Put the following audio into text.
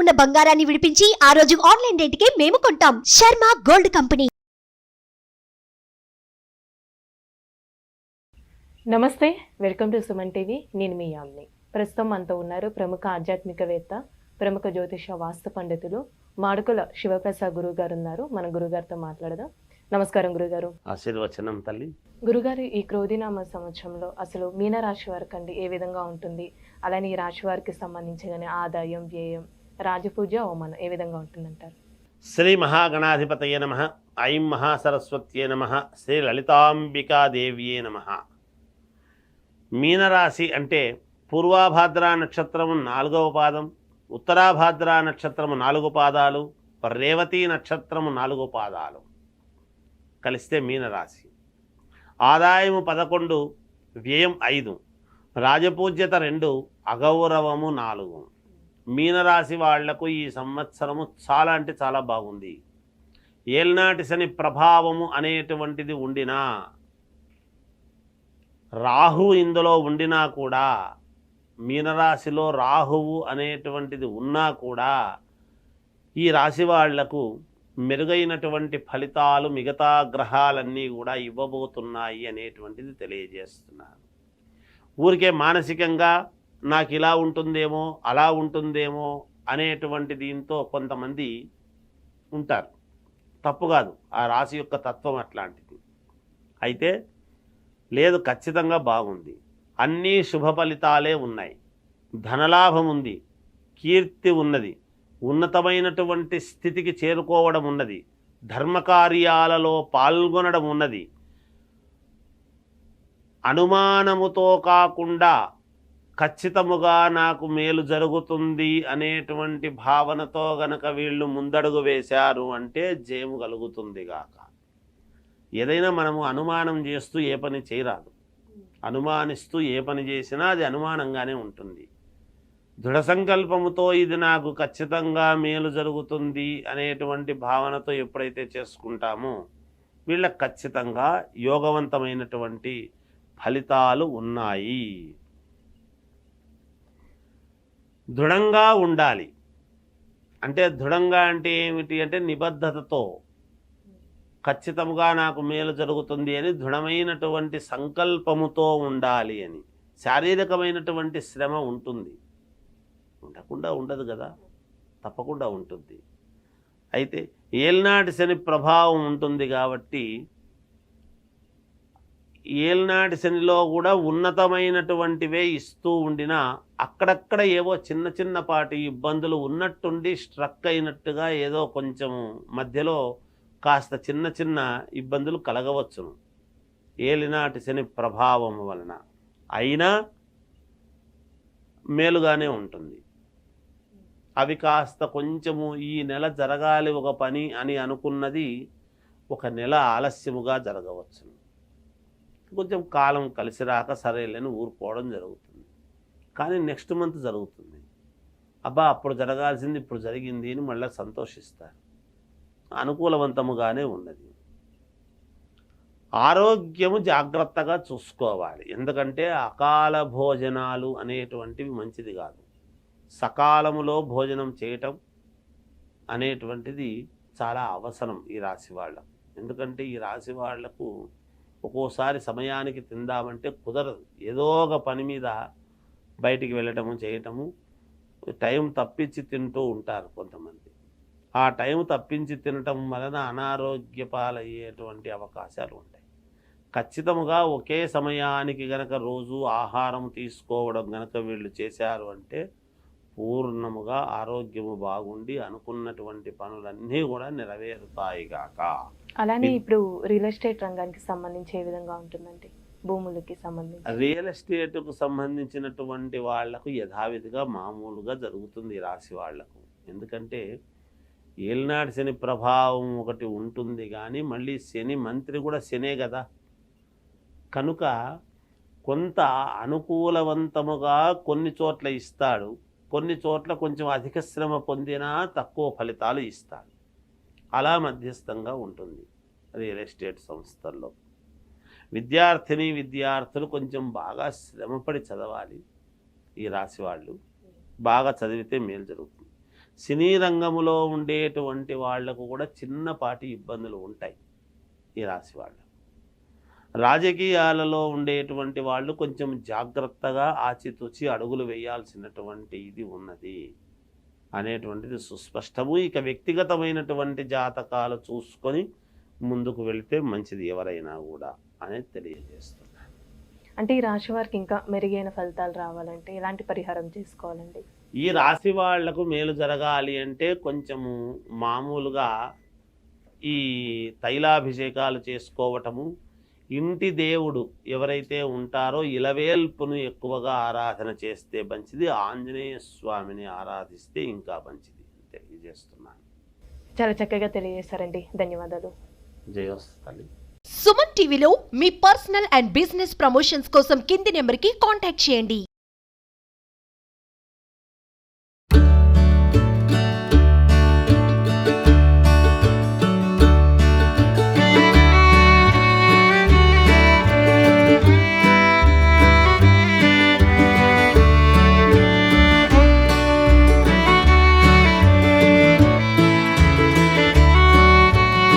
ఉన్న బంగారాన్ని విడిపించి ఆ రోజు ఆన్లైన్ రేటుకే మేము కొంటాం. Sharma gold company. నమస్తే వెల్కమ్ టు సుమన్ టీవీ. నేను మీ యామ్ని. ప్రస్తుతం మనతో ఉన్నారు ప్రముఖ ఆధ్యాత్మికవేత్త ప్రముఖ జ్యోతిష వాస్తు పండితులు మాడుకుల శివప్రసాద్ గురువు గారు ఉన్నారు. మన గురుగారితో మాట్లాడదాం. నమస్కారం గురుగారు ఆశీర్వచనం తల్లి. గురుగారు ఈ క్రోధినామ సంవత్సరంలో అసలు మీనరాశి వారికి అండి ఏ విధంగా ఉంటుంది? అలానే ఈ రాశి వారికి సంబంధించి కానీ ఆదాయం వ్యయం రాజపూజ అవమానం ఏ విధంగా ఉంటుందంటారు? శ్రీ మహాగణాధిపతయ నమ ఐం మహాసరస్వత్యే నమ శ్రీ లలితాంబికాదేవ్యే నమ. మీనరాశి అంటే పూర్వాభాద్ర నక్షత్రము నాలుగవ పాదం ఉత్తరాభాద్ర నక్షత్రము నాలుగు పాదాలు రేవతి నక్షత్రము నాలుగు పాదాలు. కలిస్తే మీనరాశి. ఆదాయము పదకొండు వ్యయం ఐదు రాజపూజ్యత రెండు అగౌరవము నాలుగు. మీనరాశి వాళ్ళకు ఈ సంవత్సరము చాలా అంటే చాలా బాగుంది. ఏల్నాటి శని ప్రభావము అనేటువంటిది ఉండినా రాహు ఇందులో ఉండినా కూడా మీనరాశిలో రాహువు అనేటువంటిది ఉన్నా కూడా ఈ రాశి వాళ్ళకు మెరుగైనటువంటి ఫలితాలు మిగతా గ్రహాలన్నీ కూడా ఇవ్వబోతున్నాయి అనేటువంటిది తెలియజేస్తున్నారు ఊరికే మానసికంగా నాకు ఇలా ఉంటుందేమో అలా ఉంటుందేమో అనేటువంటి దీంతో కొంతమంది ఉంటారు. తప్పు కాదు ఆ రాశి యొక్క తత్వం అట్లాంటిది. అయితే లేదు ఖచ్చితంగా బాగుంది. అన్నీ శుభ ఫలితాలే ఉన్నాయి. ధనలాభం ఉంది. కీర్తి ఉన్నది. ఉన్నతమైనటువంటి స్థితికి చేరుకోవడం ఉన్నది. ధర్మకార్యాలలో పాల్గొనడం ఉన్నది. అనుమానముతో కాకుండా ఖచ్చితముగా నాకు మేలు జరుగుతుంది అనేటువంటి భావనతో గనక వీళ్ళు ముందడుగు వేశారు అంటే జయము కలుగుతుంది గాక. ఏదైనా మనము అనుమానం చేస్తూ ఏ పని చేయరాదు. అనుమానిస్తూ ఏ పని చేసినా అది అనుమానంగానే ఉంటుంది. దృఢ సంకల్పముతో ఇది నాకు ఖచ్చితంగా మేలు జరుగుతుంది అనేటువంటి భావనతో ఎప్పుడైతే చేసుకుంటామో వీళ్ళకి ఖచ్చితంగా యోగవంతమైనటువంటి ఫలితాలు ఉన్నాయి. దృఢంగా ఉండాలి. అంటే దృఢంగా అంటే ఏమిటి అంటే నిబద్ధతతో. ఖచ్చితంగా నాకు మేలు జరుగుతుంది అని దృఢమైనటువంటి సంకల్పముతో ఉండాలి అని. శారీరకమైనటువంటి శ్రమ ఉంటుంది. ఉండకుండా ఉండదు కదా. తప్పకుండా ఉంటుంది. అయితే ఏలినాటి శని ప్రభావం ఉంటుంది కాబట్టి ఏల్నాటి శనిలో కూడా ఉన్నతమైనటువంటివే ఇస్తూ ఉండినా అక్కడక్కడ ఏవో చిన్న చిన్నపాటి ఇబ్బందులు ఉన్నట్టుండి స్ట్రక్ అయినట్టుగా ఏదో కొంచెం మధ్యలో కాస్త చిన్న చిన్న ఇబ్బందులు కలగవచ్చును. ఏలినాటి శని ప్రభావం వలన. అయినా మేలుగానే ఉంటుంది. అవి కాస్త కొంచెము ఈ నెల జరగాలి ఒక పని అని అనుకున్నది ఒక నెల ఆలస్యముగా జరగవచ్చును. కొంచెం కాలం కలిసి రాక సరేలేని ఊరుకోవడం జరుగుతుంది. కానీ నెక్స్ట్ మంత్ జరుగుతుంది. అబ్బా అప్పుడు జరగాల్సింది ఇప్పుడు జరిగింది అని మళ్ళీ సంతోషిస్తారు. అనుకూలవంతముగానే ఉన్నది. ఆరోగ్యము జాగ్రత్తగా చూసుకోవాలి. ఎందుకంటే అకాల భోజనాలు అనేటువంటివి మంచిది కాదు. సకాలములో భోజనం చేయటం అనేటువంటిది చాలా అవసరం ఈ రాశి వాళ్ళకు. ఎందుకంటే ఈ రాశి వాళ్ళకు ఒక్కోసారి సమయానికి తిందామంటే కుదరదు. ఏదో ఒక పని మీద బయటికి వెళ్ళటము చేయటము టైం తప్పించి తింటూ ఉంటారు కొంతమంది. ఆ టైం తప్పించి తినటం వలన అనారోగ్య పాలయ్యేటువంటి అవకాశాలు ఉంటాయి. ఖచ్చితముగా ఒకే సమయానికి గనక రోజు ఆహారం తీసుకోవడం గనక వీళ్ళు చేశారు అంటే పూర్ణముగా ఆరోగ్యము బాగుండి అనుకున్నటువంటి పనులన్నీ కూడా నెరవేరుతాయి గాక. అలానే ఇప్పుడు రియల్ ఎస్టేట్ రంగానికి సంబంధించి ఏ విధంగా ఉంటుందండి? భూములకి సంబంధించి. రియల్ ఎస్టేట్కు సంబంధించినటువంటి వాళ్ళకు యథావిధిగా మామూలుగా జరుగుతుంది రాశి వాళ్ళకు. ఎందుకంటే ఏలినాటి శని ప్రభావం ఒకటి ఉంటుంది కానీ మళ్ళీ శని మంత్రి కూడా శనే కదా కనుక కొంత అనుకూలవంతముగా కొన్ని చోట్ల ఇస్తాడు. కొన్ని చోట్ల కొంచెం అధిక శ్రమ పొందినా తక్కువ ఫలితాలు ఇస్తాడు అలా మధ్యస్థంగా ఉంటుంది రియల్ ఎస్టేట్ సంస్థల్లో. విద్యార్థిని విద్యార్థులు కొంచెం బాగా శ్రమపడి చదవాలి. ఈ రాశి వాళ్ళు బాగా చదివితే మేలు జరుగుతుంది. సినీ రంగంలో ఉండేటువంటి వాళ్ళకు కూడా చిన్నపాటి ఇబ్బందులు ఉంటాయి ఈ రాశి వాళ్ళు. రాజకీయాలలో ఉండేటువంటి వాళ్ళు కొంచెం జాగ్రత్తగా ఆచితూచి అడుగులు వేయాల్సినటువంటి ఇది ఉన్నది అనేటువంటిది సుస్పష్టము. ఇక వ్యక్తిగతమైనటువంటి జాతకాలు చూసుకొని ముందుకు వెళితే మంచిది ఎవరైనా కూడా అనేది తెలియజేస్తున్నాను. అంటే ఈ రాశి వారికి ఇంకా మెరుగైన ఫలితాలు రావాలంటే ఎలాంటి పరిహారం చేసుకోవాలండి? ఈ రాశి వాళ్ళకు మేలు జరగాలి అంటే కొంచెము మామూలుగా ఈ తైలాభిషేకాలు చేసుకోవటము ఇంటి దేవుడు ఎవరైతే ఉంటారో ఇలవేల్పును ఎక్కువగా ఆరాధన చేస్తే మంచిది ఆంజనేయ స్వామిని ఆరాధిస్తే ఇంకా మంచిది. తెలియజేస్తున్నాను చాలా చక్కగా తెలియజేశారండి. ధన్యవాదాలు. జయోస్తు తల్లి. సుమన్ టీవీలో మీ పర్సనల్ అండ్ బిజినెస్ ప్రమోషన్స్ కోసం కింది నెంబర్కి కాంటాక్ట్ చేయండి.